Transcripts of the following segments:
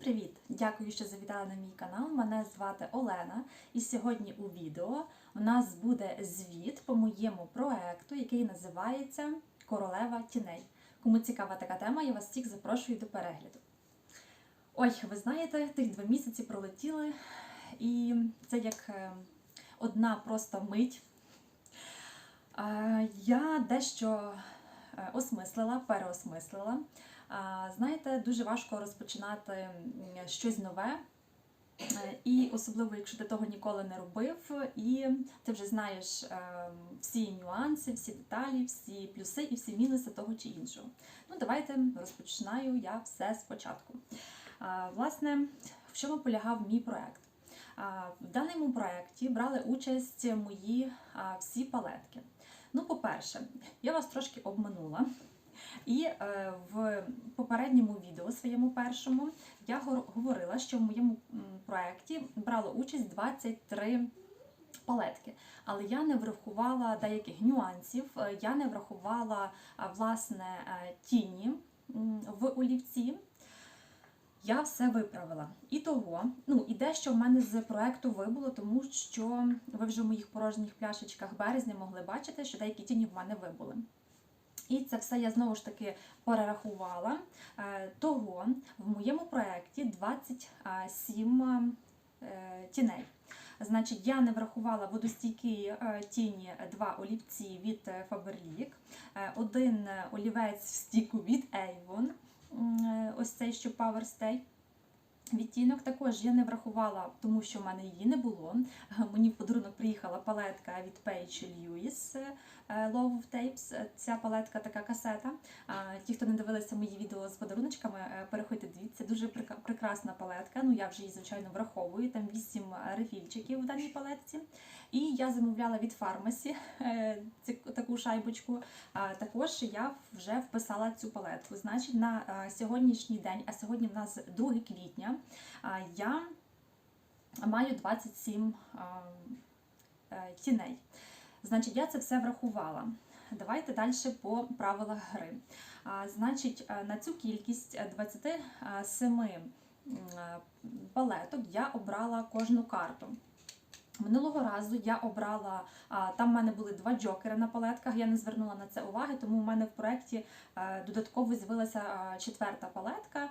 привіт! Дякую, що завітали на мій канал. Мене звати Олена, і сьогодні у відео у нас буде звіт по моєму проекту, який називається Королева тіней. Кому цікава така тема, я вас всіх запрошую до перегляду. Ой, ви знаєте, тих два місяці пролетіли, і це як е, одна просто мить. Е, Я дещо е, осмислила, переосмислила. Знаєте, дуже важко розпочинати щось нове. Е, І особливо, якщо ти того ніколи не робив, і ти вже знаєш е, всі нюанси, всі деталі, всі плюси і всі мінуси того чи іншого. Ну, давайте розпочинаю я все спочатку. Власне, в чому полягав мій проект? В даному проєкті брали участь мої всі палетки. Ну, по-перше, я вас трошки обманула. І е, в попередньому відео своєму першому я говорила, що в моєму проєкті брало участь 23 палетки, але я не врахувала деяких нюансів, е, я не врахувала власне е, тіні в олівці. Я все виправила. І того, ну і дещо в мене з проекту вибуло, тому що ви вже в моїх порожніх пляшечках березня могли бачити, що деякі тіні в мене вибули. І це все я знову ж таки перерахувала. Е, Того в моєму проєкті 27 е, тіней. Значить, я не врахувала водостійкі е, тіні два олівці від Faberlic, один олівець в стіку від Avon, ось цей що Power Stay. Відтінок також я не врахувала, тому що в мене її не було. Мені в подарунок приїхала палетка від Page Lewis е, Love of Tapes. Ця палетка така касета. Ті, хто не дивилися мої відео з подаруночками, е, переходьте дивіться. Дуже прекрасна палетка. Ну я вже її звичайно враховую. Там 8 рефільчиків в даній палетці. І я замовляла від фармасі е, таку шайбочку. Також я вже вписала цю палетку. Значить, на е, сьогоднішній день, а сьогодні в нас 2 квітня, я маю 27 е, тіней. Значить, я це все врахувала. Давайте далі по правилах гри. Значить, е, на цю кількість е, 27 е, палеток я обрала кожну карту. Минулого разу я обрала, там в мене були два джокери на палетках, я не звернула на це уваги, тому в мене в проєкті е, додатково з'явилася четверта палетка,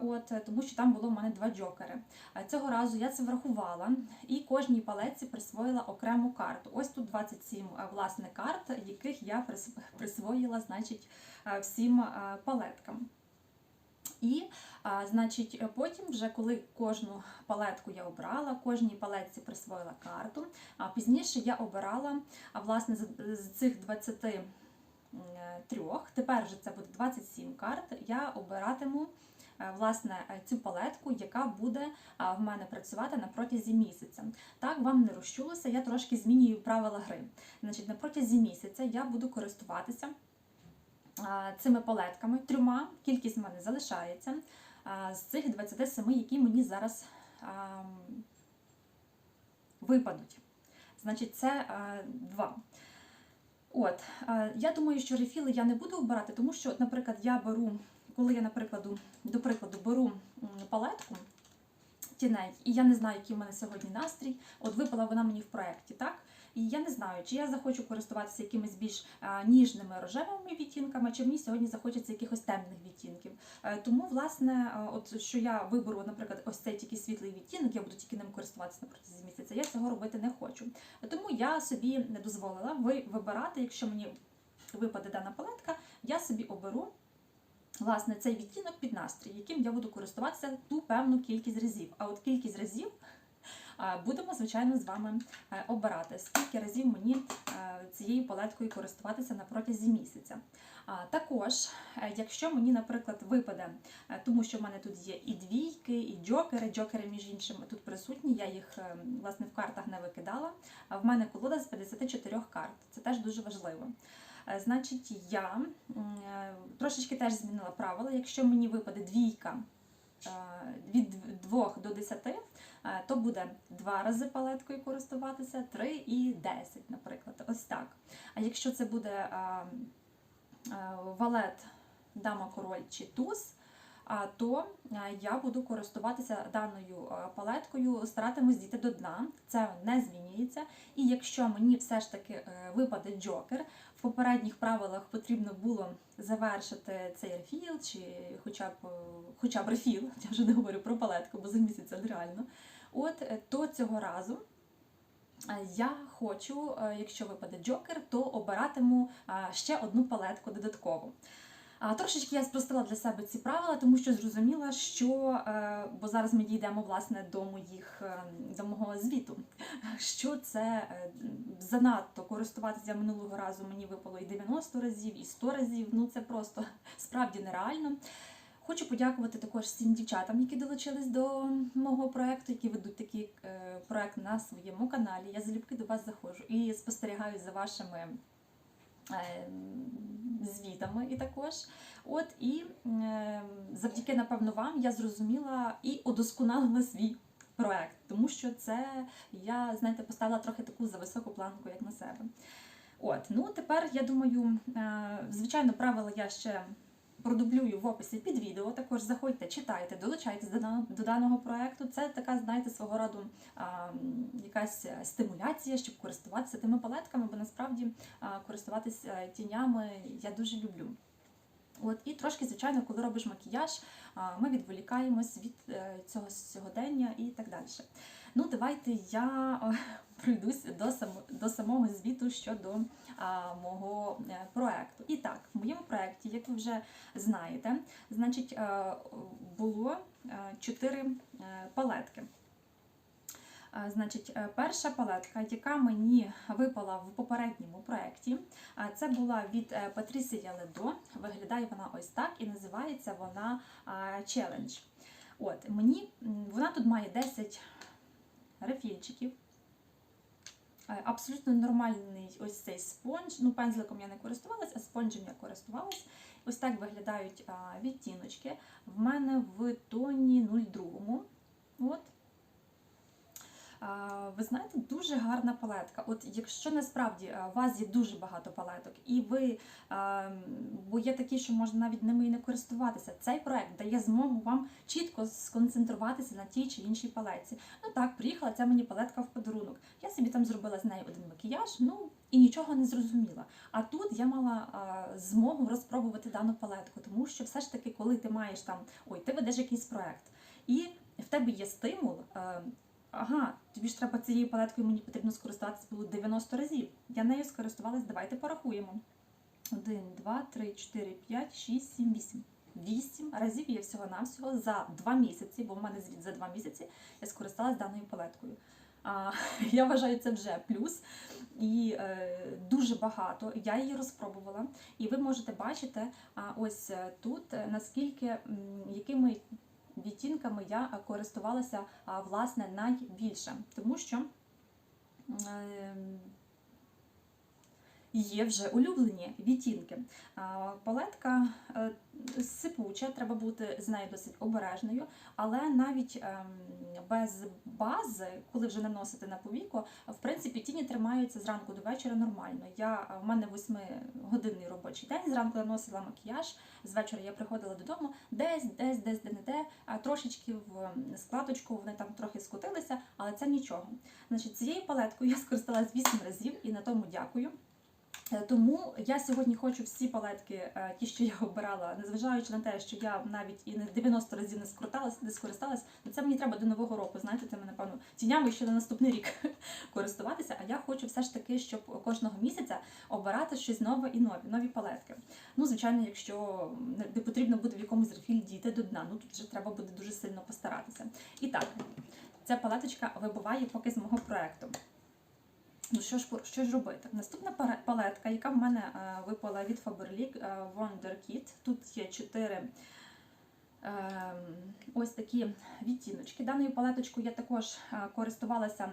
от, е, тому що там було в мене два джокери. Цього разу я це врахувала і кожній палетці присвоїла окрему карту. Ось тут 27 власне карт, яких я прис- присвоїла значить, всім палеткам. І, значить, потім, вже коли кожну палетку я обрала, кожній палетці присвоїла карту. А пізніше я обирала, а власне з, цих 23, тепер вже це буде 27 карт. Я обиратиму е, власне цю палетку, яка буде в мене працювати на протязі місяця. Так вам не розчулося, я трошки змінюю правила гри. Значить, на протязі місяця я буду користуватися цими палетками трьома. Кількість в мене залишається. З цих 27, які мені зараз випадуть. Значить, це два. От, я думаю, що рефіли я не буду обирати, тому що, наприклад, я беру, коли я, наприклад, до прикладу, беру палетку тіней, і я не знаю, який в мене сьогодні настрій. От випала вона мені в проєкті, так? І я не знаю, чи я захочу користуватися якимись більш ніжними рожевими відтінками, чи мені сьогодні захочеться якихось темних відтінків. Е, Тому, власне, от що я виберу, наприклад, ось цей тільки світлий відтінок, я буду тільки ним користуватися на протязі місяця. Я цього робити не хочу. Тому я собі не дозволила вибирати, якщо мені випаде дана палетка, я собі оберу. Власне, цей відтінок під настрій, яким я буду користуватися ту певну кількість разів. А от кількість разів будемо, звичайно, з вами е, обирати, скільки разів мені е, цією палеткою користуватися на протязі місяця. Також, е, якщо мені, наприклад, випаде, тому що в мене тут є і двійки, і джокери, джокери, між іншим, тут присутні, я їх власне в картах не викидала. В мене колода з 54 карт. Це теж дуже важливо. Значить, я трошечки теж змінила правила. Якщо мені випаде двійка від 2 до 10, е, то буде два рази палеткою користуватися, 3 і 10, наприклад. Ось так. А якщо це буде е, е, валет, дама, король чи туз, то е, я буду користуватися даною е, палеткою, старатимусь дійти до дна. Це не змінюється. І якщо мені все ж таки е, випаде джокер, попередніх правилах потрібно було завершити цей рефіл, чи хоча б хоча б рефіл, я вже не говорю про палетку, бо за місяць це нереально. От е, то цього разу. е, Я хочу, е, якщо випаде джокер, то обиратиму ще одну палетку додатково. А, Трошечки я спростила для себе ці правила, тому що зрозуміла, що е, бо зараз ми дійдемо власне до моїх е, до мого звіту. Що це е, занадто користуватися минулого разу мені випало і 90 разів, і 100 разів. Ну це просто справді нереально. Хочу подякувати також всім дівчатам, які долучились до мого проекту, які ведуть такий проект на своєму каналі. Я залюбки до вас заходжу і спостерігаю за вашими звітами і також. От і е, завдяки, напевно, вам я зрозуміла і удосконалила свій проект, тому що це я, знаєте, поставила трохи таку за високу планку, як на себе. От, ну тепер я думаю, е, звичайно, правила я ще продублюю в описі під відео. Також заходьте, читайте, долучайтесь до, даного проекту. Це така, знаєте, свого роду а, якась стимуляція, щоб користуватися тими палетками, бо насправді а, користуватися тінями я дуже люблю. От і трошки, звичайно, коли робиш макіяж, ми відволікаємось від е, цього сьогодення і так далі. Ну, давайте я е, пройдусь до до самого звіту щодо а, мого е, проекту. І так, в моєму проекті, як ви вже знаєте, значить, е, було е, чотири е, палетки. Значить, перша палетка, яка мені випала в попередньому проєкті, це була від Патрісія Ледо. Виглядає вона ось так і називається вона Challenge. От, мені, вона тут має 10 рефільчиків. Е, Абсолютно нормальний ось цей спонж. Ну, пензликом я не користувалась, а спонжем я користувалась. Ось так виглядають відтіночки. В мене в тоні 02. От. Ви знаєте, дуже гарна палетка. От якщо насправді у вас є дуже багато палеток, і ви, бо є такі, що можна навіть ними і не користуватися, цей проект дає змогу вам чітко сконцентруватися на тій чи іншій палетці. Ну так, приїхала ця мені палетка в подарунок. Я собі там зробила з нею один макіяж, ну і нічого не зрозуміла. А тут я мала змогу розпробувати дану палетку, тому що все ж таки, коли ти маєш там, ой, ти ведеш якийсь проект, і в тебе є стимул. Ага, тобі ж треба цією палеткою, мені потрібно скористатися було 90 разів. Я нею скористувалась, давайте порахуємо. 1, 2, 3, 4, 5, 6, 7, 8. 8 разів я всього-навсього за 2 місяці, бо в мене звіт за 2 місяці, я скористалась даною палеткою. А, я вважаю, це вже плюс. І е, дуже багато. Я її розпробувала. І ви можете бачити а, ось е, тут, е, наскільки якими відтінками я користувалася власне найбільше. Тому що е, є вже улюблені відтінки. Палетка е, сипуча, треба бути з нею досить обережною, але навіть ем, без бази, коли вже наносити на повіку, в принципі тіні тримаються зранку до вечора нормально. Я в мене 8-годинний робочий день. Зранку наносила макіяж. З вечора я приходила додому, десь, десь, десь, де не де, трошечки в складочку вони там трохи скотилися, але це нічого. Значить, цією палеткою я скористалась 8 разів і на тому дякую. Е, Тому я сьогодні хочу всі палетки, е, ті, що я обирала, незважаючи на те, що я навіть і не 90 разів не скористалась, не скористалась, ну це мені треба до нового року. Знаєте, це мене напевно тінями ще на наступний рік користуватися. А я хочу все ж таки, щоб кожного місяця обирати щось нове і нові, нові палетки. Ну, звичайно, якщо не потрібно буде в якомусь рефіль дійти до дна, ну тут вже треба буде дуже сильно постаратися. І так, ця палеточка вибуває поки з мого проекту. Ну що ж, що ж робити? Наступна палетка, яка в мене е, випала від Faberlic е, Wonder Kit. Тут є чотири е, ось такі відтіночки. Даною палеточкою я також е, користувалася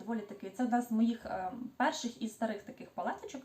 доволі таки. Це одна з моїх е, перших і старих таких палеточок.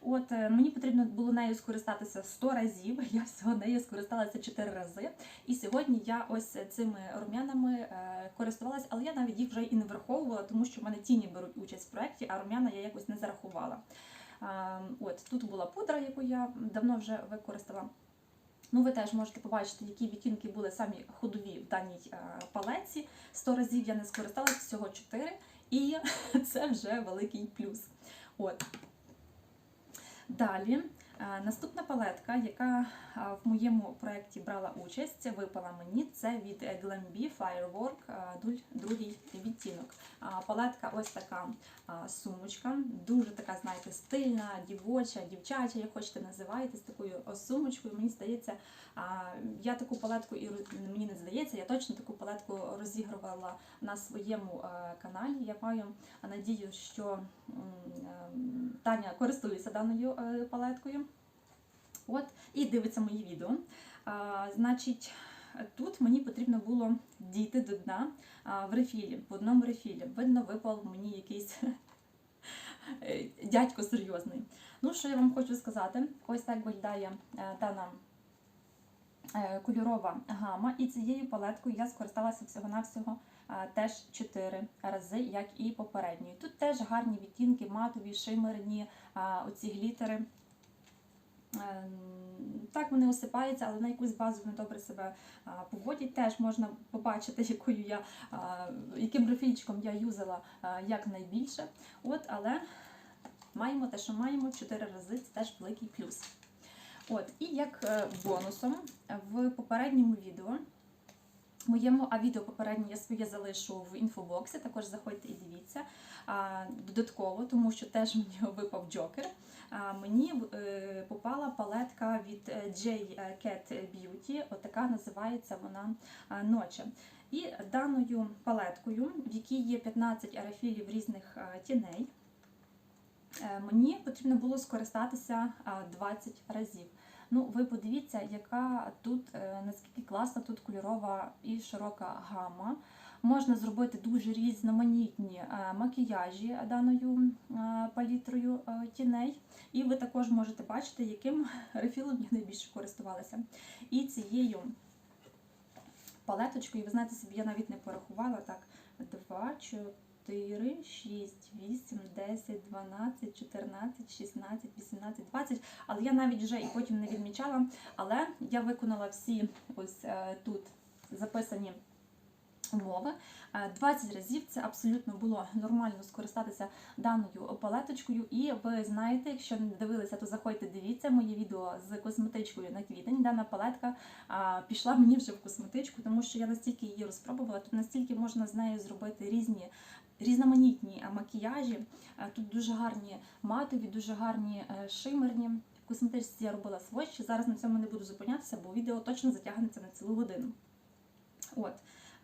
От е, мені потрібно було нею скористатися 100 разів. Я всього нею скористалася 4 рази. І сьогодні я ось цими рум'янами е, користувалася, але я навіть їх вже і не враховувала, тому що в мене тіні беруть участь в проєкті, а рум'яна я якось не зарахувала. От тут була пудра, яку я давно вже використала. Ну, ви теж можете побачити, які відтінки були самі ходові в даній е, палеці. 100 разів я не скористалася, всього 4, і це вже великий плюс. От. Далі. Е, Наступна палетка, яка е, в моєму проєкті брала участь, випала мені, це від Glambi Firework, е, другий відтінок. Палетка ось така сумочка, дуже така, знаєте, стильна, дівоча, дівчача, як хочете називаєте, з такою сумочкою. Мені здається, я таку палетку і мені не здається, я точно таку палетку розігрувала на своєму каналі. Я маю надію, що Таня користується даною палеткою. От, і дивиться мої відео. Значить, тут мені потрібно було дійти до дна в рефілі, в одному рефілі. Видно, випав мені якийсь е, дядько серйозний. Ну, що я вам хочу сказати? Ось так виглядає е, дана е, кольорова гама, і цією палеткою я скористалася всього-навсього е, теж 4 рази, як і попередньою. Тут теж гарні відтінки, матові, шимерні, оці глітери. Ем, Так, вони осипаються, але на якусь базу вони добре себе поводять. Теж можна побачити, якою я, яким графічком я юзала якнайбільше. От, але маємо те, що маємо 4 рази, це теж великий плюс. От, і як е, бонусом в попередньому відео. Моєму, а відео попереднє я своє залишу в інфобоксі, також заходьте і дивіться. Додатково, тому що теж мені випав джокер. Мені е, попала палетка від е, J Cat Beauty, отака називається вона а, Ноче. І даною палеткою, в якій є 15 аерофілів різних тіней, е, мені потрібно було скористатися 20 разів. Ну, ви подивіться, яка тут, е, наскільки класна тут кольорова і широка гама. Можна зробити дуже різноманітні е, макіяжі даною е, палітрою тіней. І ви також можете бачити, яким рефілом я найбільше користувалася. І цією палеточкою, ви знаєте собі, я навіть не порахувала так. 2, 4, 6, 8, 10, 12, 14, 16, 18, 20. Але я навіть вже і потім не відмічала. Але я виконала всі ось е, тут записані умови. Е, 20 разів це абсолютно було нормально скористатися даною палеточкою. І ви знаєте, якщо не дивилися, то заходьте, дивіться моє відео з косметичкою на квітень. Дана палетка а, пішла мені вже в косметичку, тому що я настільки її розпробувала. Тут настільки можна з нею зробити різні. Різноманітні макіяжі. Е, Тут дуже гарні матові, дуже гарні е, шимерні. В косметичці я робила сводчі. Зараз на цьому не буду зупинятися, бо відео точно затягнеться на цілу годину. От.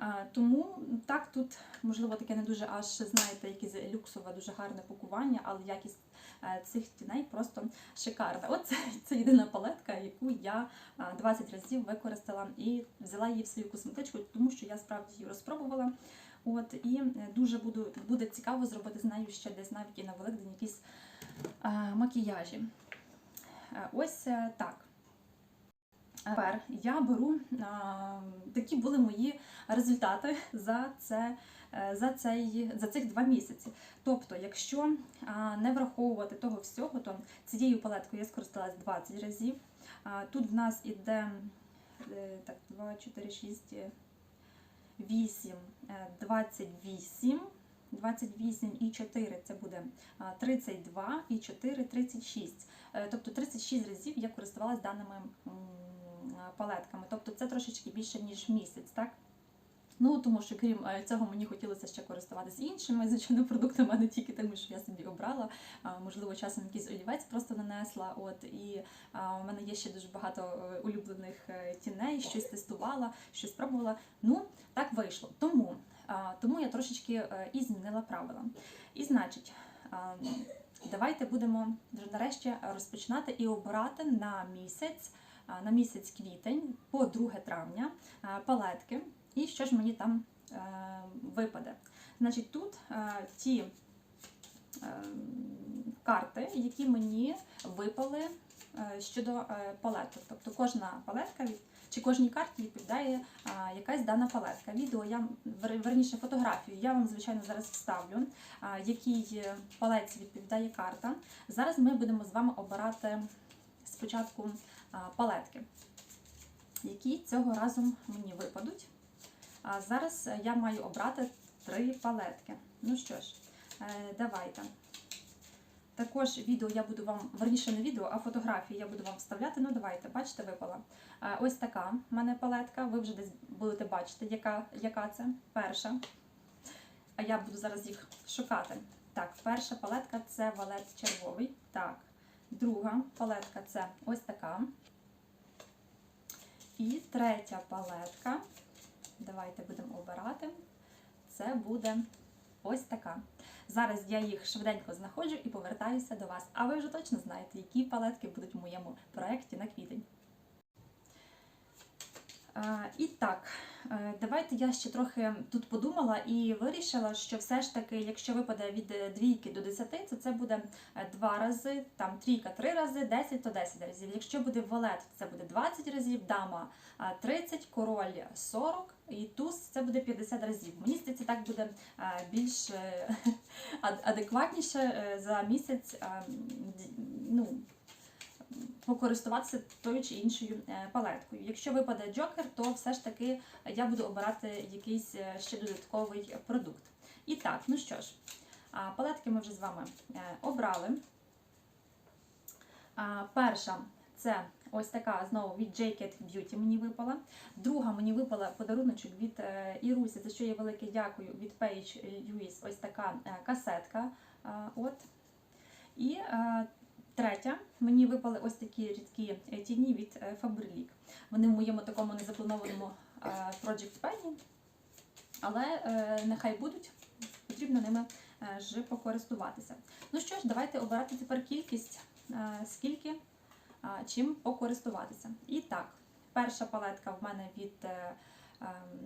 Е, Тому так, тут можливо таке не дуже аж знаєте, якесь люксове, дуже гарне пакування, але якість е, цих тіней просто шикарна. От це, єдина палетка, яку я е, 20 разів використала і взяла її в свою косметичку, тому що я справді її розпробувала. От і е, дуже буду, буде цікаво зробити з нею ще десь навіть і на Великдень якісь е, макіяжі. Е, Ось так. Тепер я беру а, такі були мої результати за це. За, цей, за цих два місяці. Тобто, якщо а, не враховувати того всього, то цією палеткою я скористалась 20 разів. А, тут в нас іде так, 2, 4, 6, 8, е, 28. 28 і 4 це буде а, 32 і 4 36. Е, Тобто 36 разів я користувалась даними палетками. Тобто це трошечки більше, ніж місяць, так? Ну, тому що крім е, цього, мені хотілося ще користуватися іншими звичайно продуктами, а не тільки тими, що я собі обрала. Можливо, часом якийсь олівець просто нанесла. От і у мене є ще дуже багато е, улюблених е, тіней, щось тестувала, щось спробувала. Ну, так вийшло. Тому, тому я трошечки і змінила правила. І значить. Давайте будемо вже нарешті розпочинати і обирати на місяць, на місяць квітень по 2 травня палетки. І що ж мені там е, випаде? Значить, тут е, ті е, карти, які мені випали е, щодо е, палеток. Тобто кожна палетка від чи кожній карті відповідає а, якась дана палетка. Відео я верніше фотографію. Я вам звичайно зараз вставлю, а, якій е, палеці відповідає карта. Зараз ми будемо з вами обирати спочатку а, палетки. які цього разу мені випадуть. А зараз е, я маю обрати три палетки. Ну що ж, е, давайте. Також відео я буду вам, верніше не відео, а фотографії я буду вам вставляти. Ну, давайте, бачите, випала. Е, Ось така в мене палетка. Ви вже десь будете бачити, яка, яка це перша. А я буду зараз їх шукати. Так, перша палетка це валет червовий. Так, друга палетка це ось така. І третя палетка. Давайте будемо обирати. Це буде ось така. Зараз я їх швиденько знаходжу і повертаюся до вас. А ви вже точно знаєте, які палетки будуть в моєму проєкті на квітень. Е, І так, е, давайте я ще трохи тут подумала і вирішила, що все ж таки, якщо випаде від е, двійки до 10, то це буде е, два рази, там трійка три рази, 10 то 10 разів. Якщо буде валет, то це буде 20 разів, дама е, 30, король 40 і туз це буде 50 разів. Мені здається, так буде більш адекватніше за місяць. Ну, покористуватися тою чи іншою е, палеткою. Якщо випаде джокер, то все ж таки я буду обирати якийсь е, ще додатковий продукт. І так, ну що ж, палетки ми вже з вами е, обрали. Перша це ось така знову від Jacket Beauty мені випала. Друга мені випала подаруночок від Ірусі, за що я велике дякую від Page Louise, ось така касетка. От. І третя, мені випали ось такі рідкі е, тіні від е, Faberlic. Вони в моєму такому незапланованому е, Project Penny, але нехай будуть, потрібно ними ж покористуватися. Ну що ж, давайте обирати тепер кількість, скільки чим покористуватися. І так, перша палетка в мене від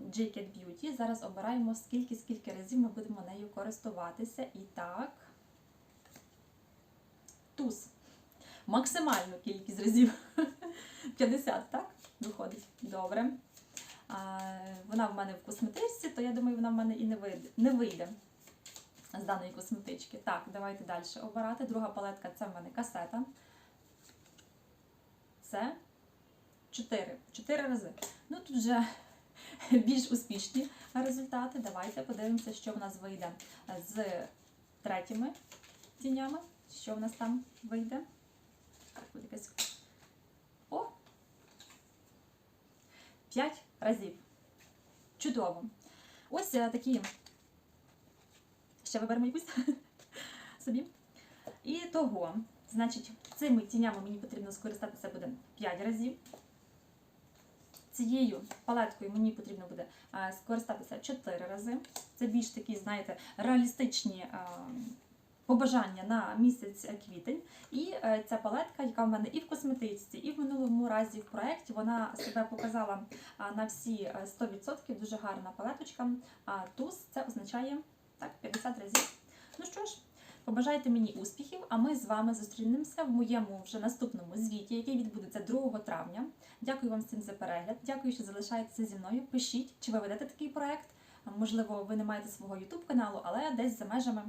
Jacket Beauty. Зараз обираємо скільки, скільки разів ми будемо нею користуватися. І так, туз. Максимальну кількість разів. 50, так? Виходить. Добре. А, вона в мене в косметичці, то я думаю, вона в мене і не вийде, не вийде з даної косметички. Так, давайте далі обирати. Друга палетка це в мене касета. Це 4. 4 рази. Ну, тут вже більш успішні результати. Давайте подивимося, що в нас вийде з третіми тінями. Що в нас там вийде? Буде якась. О! 5 разів. Чудово. Ось е, такі. Ще виберемо якусь собі. І того, значить, цими тінями мені потрібно скористатися буде 5 разів. Цією палеткою мені потрібно буде е, скористатися 4 рази. Це більш такі, знаєте, реалістичні е, побажання на місяць е, квітень. І е, ця палетка, яка в мене і в косметичці, і в минулому разі в проєкті, вона себе показала на всі е, 100%. Дуже гарна палеточка. Туз це означає так, 50 разів. Ну що ж, побажайте мені успіхів, а ми з вами зустрінемося в моєму вже наступному звіті, який відбудеться 2 травня. Дякую вам всім за перегляд. Дякую, що залишаєтеся зі мною. Пишіть, чи ви ведете такий проект. Можливо, ви не маєте свого YouTube каналу, але десь за межами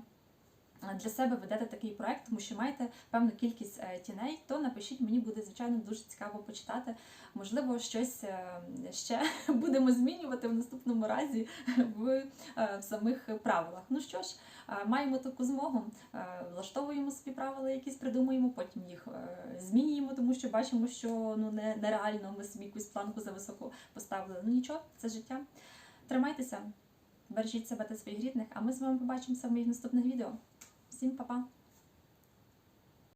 для себе ведете такий проект, тому що маєте певну кількість е, тіней, то напишіть, мені буде звичайно дуже цікаво почитати. Можливо, щось е, ще будемо змінювати в наступному разі в, е, самих правилах. Ну що ж, е, маємо таку змогу, е, влаштовуємо собі правила, якісь придумуємо, потім їх е, змінюємо, тому що бачимо, що ну не, нереально ми собі якусь планку за високо поставили. Ну нічого, це життя. Тримайтеся, бережіть себе та своїх рідних, а ми з вами побачимося в моїх наступних відео. Всім па-па!